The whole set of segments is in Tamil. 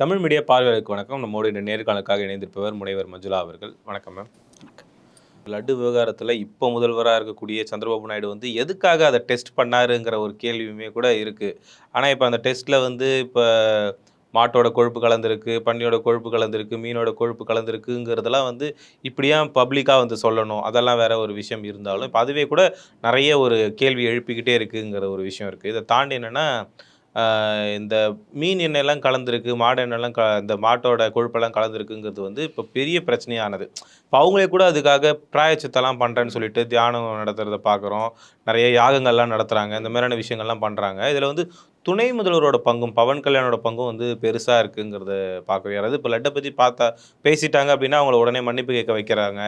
தமிழ் மீடியா பார்வையாளருக்கு வணக்கம். நம்மோடு இந்த நேர்காணலுக்காக இணைந்திருப்பவர் முனைவர் மஞ்சுளா அவர்கள். வணக்கம் மேம். லட்டு விவகாரத்தில் இப்போ முதல்வராக இருக்கக்கூடிய சந்திரபாபு நாயுடு வந்து எதுக்காக அதை டெஸ்ட் பண்ணாருங்கிற ஒரு கேள்வியுமே கூட இருக்குது ஆனால் இப்போ அந்த டெஸ்ட்டில் வந்து இப்போ மாட்டோட கொழுப்பு கலந்துருக்கு பன்னியோட கொழுப்பு கலந்துருக்கு மீனோட கொழுப்பு கலந்துருக்குங்கிறதெல்லாம் வந்து இப்படியா பப்ளிக்காக வந்து சொல்லணும். அதெல்லாம் வேற ஒரு விஷயம் இருந்தாலும் இப்போ அதுவே கூட நிறைய ஒரு கேள்வி எழுப்பிக்கிட்டே இருக்குங்கிற ஒரு விஷயம் இருக்குது இதை தாண்டி என்னென்னா இந்த மீன் எண்ணெய்லாம் கலந்துருக்கு மாடு எண்ணெய்லாம் க இந்த மாட்டோட கொழுப்பெல்லாம் கலந்துருக்குங்கிறது வந்து இப்போ பெரிய பிரச்சனையானது. இப்போ அவங்களே கூட அதுக்காக பிராயச்சித்தெல்லாம் பண்ணுறேன்னு சொல்லிட்டு தியானம் நடத்துகிறத பார்க்குறோம் நிறைய யாகங்கள்லாம் நடத்துகிறாங்க இந்த மாதிரியான விஷயங்கள்லாம் பண்ணுறாங்க இதில் வந்து துணை முதல்வரோட பங்கும் பவன் கல்யாணோட பங்கும் வந்து பெருசாக இருக்குங்கிறத பார்க்குறோம் யாராவது இப்போ லட்டை பற்றி பார்த்தா பேசிட்டாங்க அப்படின்னா அவங்கள உடனே மன்னிப்பு கேட்க வைக்கிறாங்க.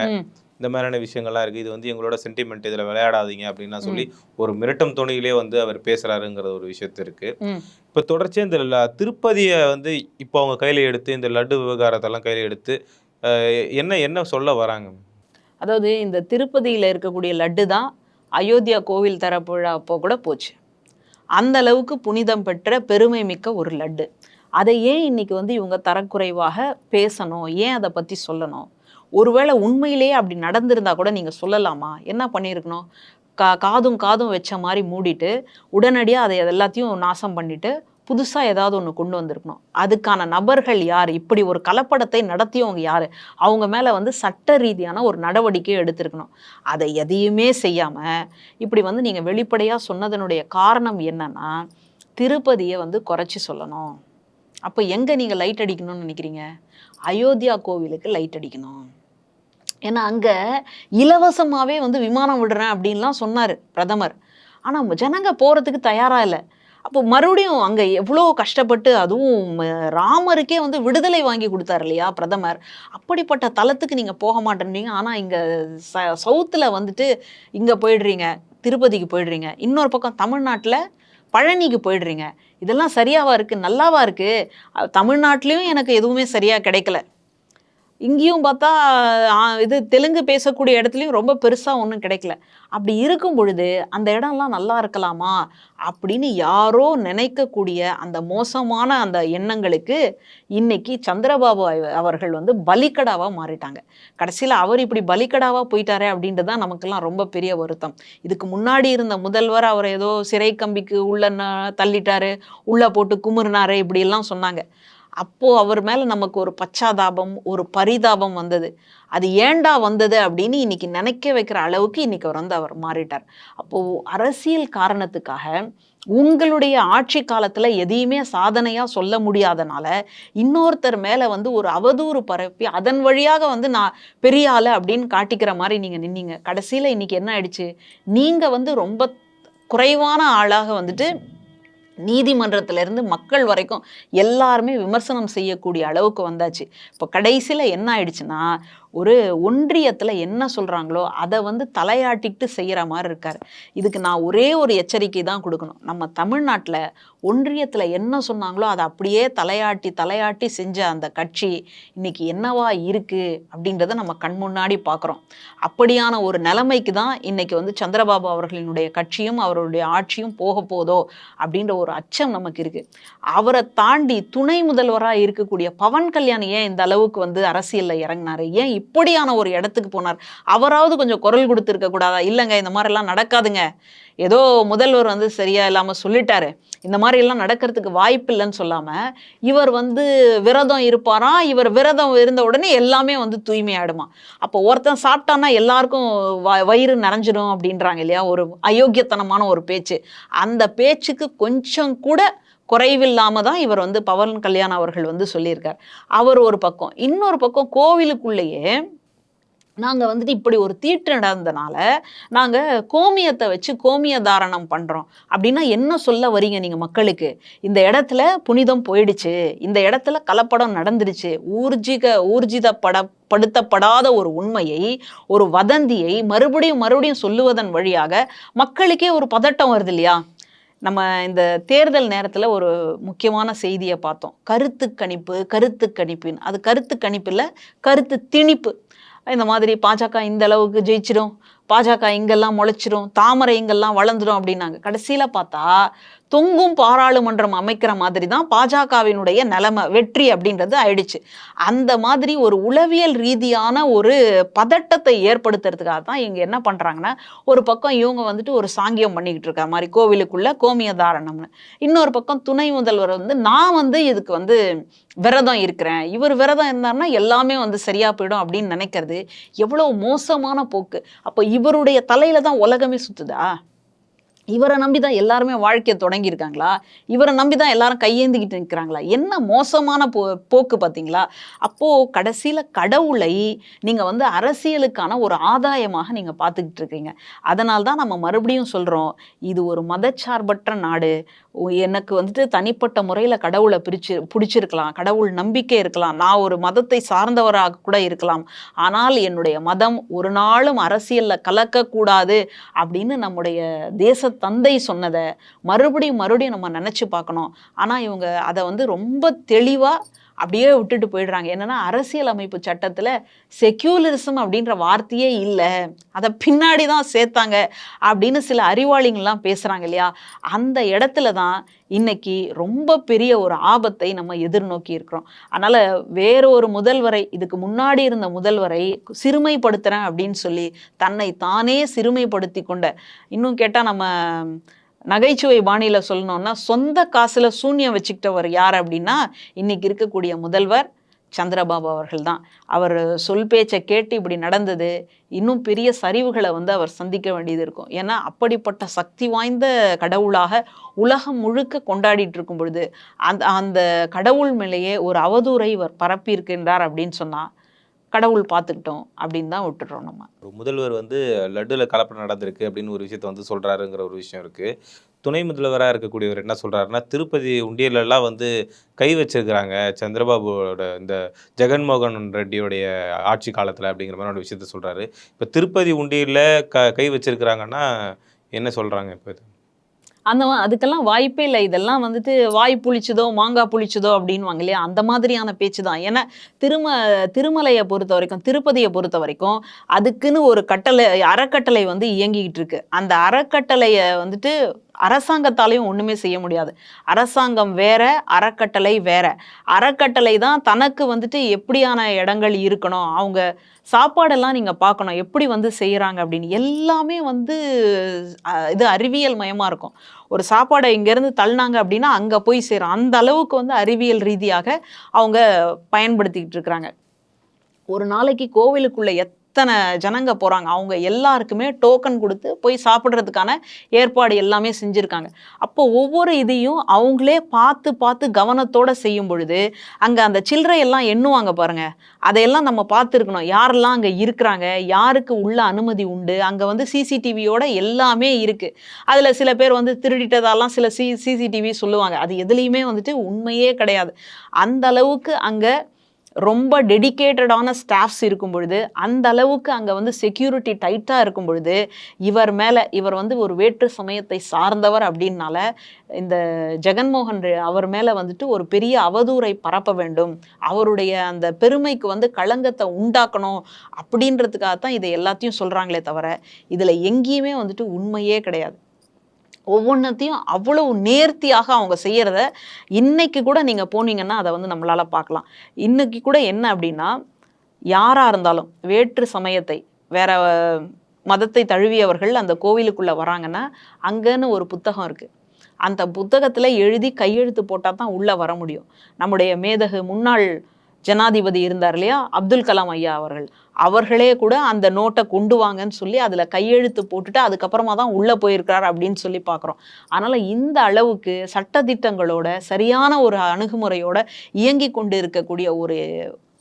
இந்த மாதிரியான விஷயங்கள்லாம் இருக்குது இது வந்து எங்களோட சென்டிமெண்ட் இதில் விளையாடாதீங்க அப்படின்லாம் சொல்லி ஒரு மிரட்டும் துணியிலே வந்து அவர் பேசுகிறாருங்கிற ஒரு விஷயத்து இருக்குது. இப்போ தொடர்ச்சியாக இந்த திருப்பதியை வந்து இப்போ அவங்க கையில் எடுத்து இந்த லட்டு விவகாரத்தெல்லாம் கையில் எடுத்து என்ன என்ன சொல்ல வராங்க? அதாவது இந்த திருப்பதியில் இருக்கக்கூடிய லட்டு தான் அயோத்தியா கோவில் தரப்புழா அப்போ கூட போச்சு. அந்த அளவுக்கு புனிதம் பெற்ற பெருமை மிக்க ஒரு லட்டு. அதை ஏன் இன்னைக்கு வந்து இவங்க தரக்குறைவாக பேசணும்? ஏன் அதை பற்றி சொல்லணும்? ஒருவேளை உண்மையிலேயே அப்படி நடந்திருந்தா கூட நீங்கள் சொல்லலாமா? என்ன பண்ணியிருக்கணும்? கா காதும் காதும் வச்ச மாதிரி மூடிட்டு உடனடியாக அதை எல்லாத்தையும் நாசம் பண்ணிட்டு புதுசாக ஏதாவது ஒன்று கொண்டு வந்திருக்கணும். அதுக்கான நபர்கள் யார்? இப்படி ஒரு கலப்படத்தை நடத்தியவங்க யார்? அவங்க மேலே வந்து சட்ட ரீதியான ஒரு நடவடிக்கை எடுத்திருக்கணும். அதை எதையுமே செய்யாமல் இப்படி வந்து நீங்கள் வெளிப்படையாக சொன்னதனுடைய காரணம் என்னன்னா திருப்பதியை வந்து குறைச்சி சொல்லணும். அப்போ எங்கே நீங்கள் லைட் அடிக்கணும்னு நினைக்கிறீங்க? அயோத்தியா கோவிலுக்கு லைட் அடிக்கணும். ஏன்னா அங்கே இலவசமாகவே வந்து விமானம் விடுறேன் அப்படின்லாம் சொன்னார் பிரதமர். ஆனால் ஜனங்க போகிறதுக்கு தயாராக இல்லை. அப்போ மறுபடியும் அங்கே எவ்வளோ கஷ்டப்பட்டு அதுவும் ராமருக்கே வந்து விடுதலை வாங்கி கொடுத்தாரு இல்லையா பிரதமர். அப்படிப்பட்ட தலத்துக்கு நீங்கள் போக மாட்டேன்றீங்க. ஆனால் இங்கே ச சவுத்தில் வந்துட்டு இங்கே போயிடுறீங்க திருப்பதிக்கு போயிடுறீங்க. இன்னொரு பக்கம் தமிழ்நாட்டில் பழனிக்கு போயிடுறீங்க. இதெல்லாம் சரியாவா இருக்குது நல்லாவா இருக்குது தமிழ்நாட்டிலையும் எனக்கு எதுவுமே சரியாக கிடைக்கல. இங்கேயும் பார்த்தா இது தெலுங்கு பேசக்கூடிய இடத்துலையும் ரொம்ப பெருசாக ஒன்றும் கிடைக்கல. அப்படி இருக்கும் பொழுது அந்த இடம்லாம் நல்லா இருக்கலாமா? அப்படின்னு யாரோ நினைக்கக்கூடிய அந்த மோசமான அந்த எண்ணங்களுக்கு இன்னைக்கு சந்திரபாபு அவர்கள் வந்து பலிக்கடாவாக மாறிட்டாங்க. கடைசியில் அவர் இப்படி பலிக்கடாவாக போயிட்டாரே அப்படின்ட்டு தான் நமக்கெல்லாம் ரொம்ப பெரிய வருத்தம். இதுக்கு முன்னாடி இருந்த முதல்வர் அவர் ஏதோ சிறை கம்பிக்கு உள்ள ந- தள்ளிட்டாரு உள்ளே போட்டு குமுறினாரு இப்படியெல்லாம் சொன்னாங்க. அப்போது அவர் மேலே நமக்கு ஒரு பச்சாதாபம் ஒரு பரிதாபம் வந்தது. அது ஏண்டா வந்தது அப்படின்னு இன்னைக்கு நினைக்க வைக்கிற அளவுக்கு இன்னைக்கு அவர் வந்து அவர் மாறிட்டார். அப்போது அரசியல் காரணத்துக்காக உங்களுடைய ஆட்சி காலத்தில் எதையுமே சாதனையாக சொல்ல முடியாதனால இன்னொருத்தர் மேலே வந்து ஒரு அவதூறு பரப்பி அதன் வழியாக வந்து நான் பெரிய ஆள் அப்படின்னு காட்டிக்கிற மாதிரி நீங்கள் நின்னீங்க. கடைசியில் இன்னைக்கு என்ன ஆயிடுச்சு? நீங்கள் வந்து ரொம்ப குறைவான ஆளாக வந்துட்டு நீதிமன்றத்துல இருந்து மக்கள் வரைக்கும் எல்லாருமே விமர்சனம் செய்யக்கூடிய அளவுக்கு வந்தாச்சு. இப்போ கடைசியில் என்ன ஆயிடுச்சுன்னா ஒரு ஒன்றியத்தில் என்ன சொல்கிறாங்களோ அதை வந்து தலையாட்டிக்கிட்டு செய்கிற மாதிரி இருக்கார். இதுக்கு நான் ஒரே ஒரு எச்சரிக்கை தான் கொடுக்கணும். நம்ம தமிழ்நாட்டில் ஒன்றியத்தில் என்ன சொன்னாங்களோ அதை அப்படியே தலையாட்டி தலையாட்டி செஞ்ச அந்த கட்சி இன்றைக்கி என்னவா இருக்குது அப்படின்றத நம்ம கண் முன்னாடி பார்க்குறோம். அப்படியான ஒரு நிலைமைக்கு தான் இன்றைக்கி வந்து சந்திரபாபு அவர்களினுடைய கட்சியும் அவருடைய ஆட்சியும் போக போதோ அப்படின்ற ஒரு அச்சம் நமக்கு இருக்குது அவரை தாண்டி துணை முதல்வராக இருக்கக்கூடிய பவன் கல்யாண் ஏன் இந்த அளவுக்கு வந்து அரசியலில் இறங்கினார்? ஏன் இப்படியான ஒரு இடத்துக்கு போனார். அவராவது கொஞ்சம் குரல் கொடுத்துருக்க கூடாதா? இல்லைங்க இந்த மாதிரிலாம் நடக்காதுங்க. ஏதோ முதல்வர் வந்து சரியா இல்லாமல் சொல்லிட்டாரு. இந்த மாதிரி எல்லாம் நடக்கிறதுக்கு வாய்ப்பு இல்லைன்னு சொல்லாமல் இவர் வந்து விரதம் இருப்பாராம் இவர் விரதம் இருந்த உடனே எல்லாமே வந்து தூய்மையாயிடுமா? அப்போ ஒருத்தன் சாப்பிட்டான்னா எல்லாருக்கும் வ- வயிறு நிறைஞ்சிடும் அப்படின்றாங்க இல்லையா? ஒரு அயோக்கியத்தனமான ஒரு பேச்சு. அந்த பேச்சுக்கு கொஞ்சம் கூட குறைவில்லாமல் தான் இவர் வந்து பவன் கல்யாண் அவர்கள் வந்து சொல்லியிருக்கார். அவர் ஒரு பக்கம். இன்னொரு பக்கம் கோவிலுக்குள்ளேயே நாங்கள் வந்துட்டு இப்படி ஒரு தீட்டு நடந்தனால நாங்கள் கோமியத்தை வச்சு கோமிய தாரணம் பண்ணுறோம் அப்படின்னா என்ன சொல்ல வரீங்க நீங்கள் மக்களுக்கு? இந்த இடத்துல புனிதம் போயிடுச்சு. இந்த இடத்துல கலப்படம் நடந்துடுச்சு ஊர்ஜிக ஊர்ஜிதப்பட படுத்தப்படாத ஒரு உண்மையை ஒரு வதந்தியை மறுபடியும் மறுபடியும் சொல்லுவதன் வழியாக மக்களுக்கே ஒரு பதட்டம் வருது இல்லையா? நம்ம இந்த தேர்தல் நேரத்தில் ஒரு முக்கியமான செய்தியை பார்த்தோம். கருத்து கணிப்பு கருத்து கணிப்புன்னு அது கருத்து கணிப்பில் கருத்து திணிப்பு. இந்த மாதிரி பாஜக இந்த அளவுக்கு ஜெயிச்சிடும் பாஜக இங்கெல்லாம் முளைச்சிரும். தாமரை இங்கெல்லாம் வளர்ந்துடும் அப்படின்னாங்க. கடைசியில் பார்த்தா தொங்கும் பாராளுமன்றம் அமைக்கிற மாதிரி தான் பாஜகவினுடைய நிலைமை வெற்றி அப்படின்றது ஆயிடுச்சு. அந்த மாதிரி ஒரு உளவியல் ரீதியான ஒரு பதட்டத்தை ஏற்படுத்துறதுக்காக தான் இங்க என்ன பண்றாங்கன்னா ஒரு பக்கம் இவங்க வந்துட்டு ஒரு சாங்கியம் பண்ணிக்கிட்டு இருக்க மாதிரி கோவிலுக்குள்ள கோமிய தாரணம்னு. இன்னொரு பக்கம் துணை முதல்வர் வந்து நான் வந்து இதுக்கு வந்து விரதம் இருக்கிறேன். இவர் விரதம் இருந்தாருன்னா எல்லாமே வந்து சரியா போயிடும் அப்படின்னு நினைக்கிறது எவ்வளவு மோசமான போக்கு. அப்போ இவருடைய தலையில தான் உலகமே சுத்துதா? இவரை நம்பி தான் எல்லாருமே வாழ்க்கையை தொடங்கியிருக்காங்களா? இவரை நம்பி தான் எல்லாரும் கையேந்திக்கிட்டு நிற்கிறாங்களா என்ன மோசமான போ போக்கு பார்த்தீங்களா? அப்போது கடைசியில் கடவுளை நீங்கள் வந்து அரசியலுக்கான ஒரு ஆதாயமாக நீங்கள் பார்த்துக்கிட்டு இருக்கீங்க. அதனால தான் நம்ம மறுபடியும் சொல்கிறோம் இது ஒரு மதச்சார்பற்ற நாடு. எனக்கு வந்துட்டு தனிப்பட்ட முறையில் கடவுளை பிரிச்சு பிடிச்சிருக்கலாம் கடவுள் நம்பிக்கை இருக்கலாம். நான் ஒரு மதத்தை சார்ந்தவராக கூட இருக்கலாம். ஆனால் என்னுடைய மதம் ஒரு நாளும் அரசியலில் கலக்கக்கூடாது அப்படின்னு நம்முடைய தேச தந்தை சொன்னதை மறுபடியும் மறுபடியும் நம்ம நினச்சி பார்க்கணும். ஆனால் இவங்க அதை வந்து ரொம்ப தெளிவாக அப்படியே விட்டுட்டு போயிடுறாங்க. என்னன்னா அரசியலமைப்பு சட்டத்தில் செக்யூலரிசம் அப்படின்ற வார்த்தையே இல்லை. அதை பின்னாடி தான் சேர்த்தாங்க அப்படின்னு சில அறிவாளிங்கள்லாம் பேசுகிறாங்க இல்லையா? அந்த இடத்துல தான் இன்னைக்கு ரொம்ப பெரிய ஒரு ஆபத்தை நம்ம எதிர்நோக்கி இருக்கிறோம். அதனால் வேற ஒரு முதல்வரை இதுக்கு முன்னாடி இருந்த முதல்வரை சிறுமைப்படுத்துகிறேன் அப்படின்னு சொல்லி தன்னை தானே சிறுமைப்படுத்தி கொண்ட இன்னும் கேட்டால் நம்ம நகைச்சுவை பாணியில் சொல்லணும்னா சொந்த காசில் சூன்யம் வச்சுக்கிட்டவர் யார் அப்படின்னா இன்றைக்கி இருக்கக்கூடிய முதல்வர் சந்திரபாபு அவர்கள் தான். அவர் சொல் பேச்சை கேட்டு இப்படி நடந்தது. இன்னும் பெரிய சரிவுகளை வந்து அவர் சந்திக்க வேண்டியது இருக்கும். ஏன்னா அப்படிப்பட்ட சக்தி வாய்ந்த கடவுளாக உலகம் முழுக்க கொண்டாடிட்டு இருக்கும் பொழுது அந்த அந்த கடவுள் மேலேயே ஒரு அவதூறை இவர் பரப்பியிருக்கின்றார் அப்படின்னு சொன்னால் கடவுள் பார்த்துக்கிட்டோம் அப்படின்னு தான் விட்டுடுறோம் நம்ம. ஒரு முதல்வர் வந்து லட்டுல கலப்படம் நடந்திருக்கு அப்படின்னு ஒரு விஷயத்த வந்து சொல்றாருங்கிற ஒரு விஷயம் இருக்கு. துணை முதல்வராக இருக்கக்கூடியவர் என்ன சொல்கிறாருன்னா திருப்பதி உண்டியலெல்லாம் வந்து கை வச்சிருக்கிறாங்க சந்திரபாபுவோட இந்த ஜெகன்மோகன் ரெட்டியோடைய ஆட்சி காலத்தில் அப்படிங்கிற மாதிரி ஒரு விஷயத்த சொல்கிறாரு இப்போ திருப்பதி உண்டியலில் க கை வச்சிருக்கிறாங்கன்னா என்ன சொல்கிறாங்க இப்போ? இது அந்த அதுக்கெல்லாம் வாய்ப்பே இல்லை. இதெல்லாம் வந்துட்டு வாய் புளிச்சதோ மாங்காய் புளிச்சதோ அப்படின்வாங்க இல்லையா? அந்த மாதிரியான பேச்சு தான். ஏன்னா திரும திருமலையை பொறுத்த வரைக்கும் திருப்பதியை பொறுத்த வரைக்கும் அதுக்குன்னு ஒரு கட்டளை அறக்கட்டளை வந்து இயங்கிக்கிட்டு இருக்கு. அந்த அறக்கட்டளையை வந்துட்டு அரசாங்கத்தாலையும் ஒன்றுமே செய்ய முடியாது. அரசாங்கம் வேற அறக்கட்டளை வேற. அறக்கட்டளை தான் தனக்கு வந்துட்டு எப்படியான இடங்கள் இருக்கணும் அவங்க சாப்பாடெல்லாம் நீங்கள் பார்க்கணும் எப்படி வந்து செய்கிறாங்க அப்படின்னு எல்லாமே வந்து இது அறிவியல் மயமாக இருக்கும். ஒரு சாப்பாடை இங்கேருந்து தள்ளினாங்க அப்படின்னா அங்கே போய் சேரும். அந்த அளவுக்கு வந்து அறிவியல் ரீதியாக அவங்க பயன்படுத்திக்கிட்டு இருக்கிறாங்க. ஒரு நாளைக்கு கோவிலுக்குள்ளே எத் எத்தனை ஜனங்க போகிறாங்க அவங்க எல்லாருக்குமே டோக்கன் கொடுத்து போய் சாப்பிட்றதுக்கான ஏற்பாடு எல்லாமே செஞ்சுருக்காங்க. அப்போ ஒவ்வொரு இதையும் அவங்களே பார்த்து பார்த்து கவனத்தோடு செய்யும் பொழுது அங்கே அந்த சில்லறை எல்லாம் எண்ணுவாங்க பாருங்கள் அதையெல்லாம் நம்ம பார்த்துருக்கணும். யாரெல்லாம் அங்கே இருக்கிறாங்க? யாருக்கு உள்ள அனுமதி உண்டு? அங்கே வந்து சிசிடிவியோட எல்லாமே இருக்குது அதில் சில பேர் வந்து திருடிட்டதாலாம் சில சி சிசிடிவி சொல்லுவாங்க. அது எதுலேயுமே வந்துட்டு உண்மையே கிடையாது. அந்த அளவுக்கு அங்கே ரொம்ப டெடிகேட்டடான ஸ்டாஃப்ஸ் இருக்கும் பொழுது அந்த அளவுக்கு அங்கே வந்து செக்யூரிட்டி டைட்டாக இருக்கும் பொழுது இவர் மேலே இவர் வந்து ஒரு வேற்று சமயத்தை சார்ந்தவர் அப்படின்னால இந்த ஜெகன்மோகன் அவர் மேலே வந்துட்டு ஒரு பெரிய அவதூறை பரப்ப வேண்டும். அவருடைய அந்த பெருமைக்கு வந்து களங்கத்தை உண்டாக்கணும் அப்படின்றதுக்காக தான் இதை எல்லாத்தையும் சொல்கிறாங்களே தவிர இதில் எங்கேயுமே வந்துட்டு உண்மையே கிடையாது. ஒவ்வொன்றத்தையும் அவ்வளவு நேர்த்தியாக அவங்க செய்கிறத இன்னைக்கு கூட நீங்கள் போனீங்கன்னா அதை வந்து நம்மளால் பார்க்கலாம். இன்னைக்கு கூட என்ன அப்படின்னா யாராக இருந்தாலும் வேற்று சமயத்தை வேற மதத்தை தழுவியவர்கள் அந்த கோவிலுக்குள்ளே வராங்கன்னா அங்கேன்னு ஒரு புத்தகம் இருக்குது அந்த புத்தகத்தில் எழுதி கையெழுத்து போட்டால் தான் உள்ளே வர முடியும். நம்முடைய மேதகு முன்னாள் ஜனாதிபதி இருந்தார் இல்லையா? அப்துல் கலாம் ஐயா அவர்கள். அவர்களே கூட அந்த நோட்டை கொண்டு வாங்கன்னு சொல்லி அதில் கையெழுத்து போட்டுட்டு அதுக்கப்புறமா தான் உள்ளே போயிருக்கிறார் அப்படின்னு சொல்லி பார்க்குறோம். அதனால் இந்த அளவுக்கு சட்டத்திட்டங்களோட சரியான ஒரு அணுகுமுறையோட இயங்கி கொண்டு இருக்கக்கூடிய ஒரு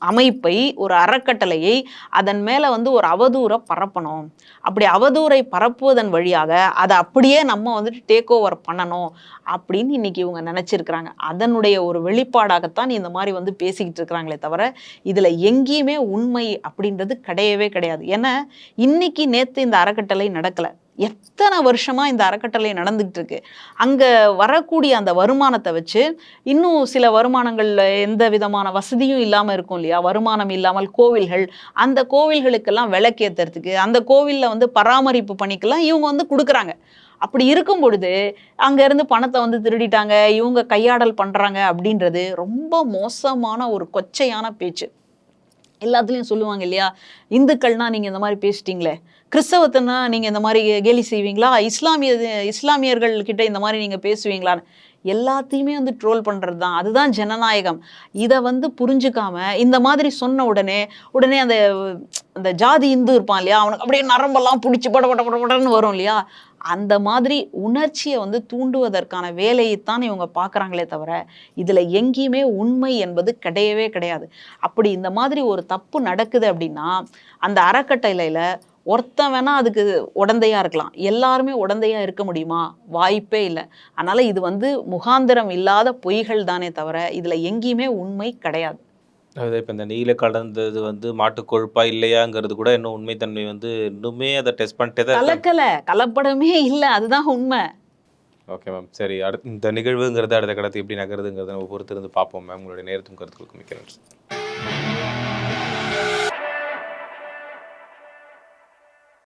அமைப்பை ஒரு அறக்கட்டளையை அதன் மேலே வந்து ஒரு அவதூறை பரப்பணும். அப்படி அவதூறை பரப்புவதன் வழியாக அதை அப்படியே நம்ம வந்துட்டு டேக் ஓவர் பண்ணணும் அப்படின்னு இன்னைக்கு இவங்க நினச்சிருக்கிறாங்க. அதனுடைய ஒரு வெளிப்பாடாகத்தான் இந்த மாதிரி வந்து பேசிக்கிட்டு இருக்கிறாங்களே தவிர இதில் எங்கேயுமே உண்மை அப்படின்றது கிடையவே கிடையாது. ஏன்னா இன்னைக்கு நேற்று இந்த அறக்கட்டளை நடக்கலை. எத்தனை வருஷமாக இந்த அறக்கட்டளை நடந்துகிட்டு இருக்கு அங்கே வரக்கூடிய அந்த வருமானத்தை வச்சு இன்னும் சில வருமானங்களில் எந்த விதமான வசதியும் இல்லாமல் இருக்கும் இல்லையா? வருமானம் இல்லாமல் கோவில்கள் அந்த கோவில்களுக்கெல்லாம் விளக்கேற்றுறதுக்கு அந்த கோவிலில் வந்து பராமரிப்பு பணிக்கெல்லாம் இவங்க வந்து கொடுக்குறாங்க. அப்படி இருக்கும் பொழுது அங்கேருந்து பணத்தை வந்து திருடிட்டாங்க இவங்க கையாடல் பண்ணுறாங்க அப்படின்றது ரொம்ப மோசமான ஒரு கொச்சையான பேச்சு. எல்லாத்துலேயும் சொல்லுவாங்க இல்லையா? இந்துக்கள்னா நீங்க இந்த மாதிரி பேசிட்டீங்களே. கிறிஸ்தவத்தைன்னா நீங்க இந்த மாதிரி கேலி செய்வீங்களா? இஸ்லாமிய இஸ்லாமியர்கள் கிட்ட இந்த மாதிரி நீங்க பேசுவீங்களான்னு. எல்லாத்தையுமே வந்து ட்ரோல் பண்ணுறது தான் அதுதான் ஜனநாயகம். இதை வந்து புரிஞ்சுக்காம இந்த மாதிரி சொன்ன உடனே உடனே அந்த அந்த ஜாதி இந்து இருப்பான் இல்லையா அவனுக்கு அப்படியே நரம்பெல்லாம் பிடிச்சி பட பட பட படன்னு வரும் இல்லையா? அந்த மாதிரி உணர்ச்சியை வந்து தூண்டுவதற்கான வேலையைத்தான் இவங்க பார்க்குறாங்களே தவிர இதில் எங்கேயுமே உண்மை என்பது கிடையவே கிடையாது. அப்படி இந்த மாதிரி ஒரு தப்பு நடக்குது அப்படின்னா அந்த அறக்கட்டளையில் ஒருத்தன் வேணா அதுக்கு உடந்தையா இருக்கலாம். எல்லாருமே உடந்தையா இருக்க முடியுமா? வாய்ப்பே இல்லை. அதனால இது வந்து முகாந்திரம் இல்லாத பொய்கள் தானே தவிர இதுல எங்கேயுமே உண்மை கிடையாது. அதாவது இப்போ இந்த நெய்யில் கலந்தது வந்து மாட்டு கொழுப்பா இல்லையாங்கிறது கூட இன்னும் உண்மைத்தன்மை வந்து இன்னுமே அதை டெஸ்ட் பண்ணிட்டே தான். கலக்கல. கலப்படமே இல்லை. அதுதான் உண்மை. ஓகே மேம் சரி. அடுத்த இந்த நிகழ்வுங்கிறது அடுத்த கடத்து எப்படி நகருதுங்கிறத நம்ம பொறுத்திருந்து பார்ப்போம் மேம் உங்களுடைய நேரத்தும் கருத்துக்களுக்கு மிக்க நன்றி.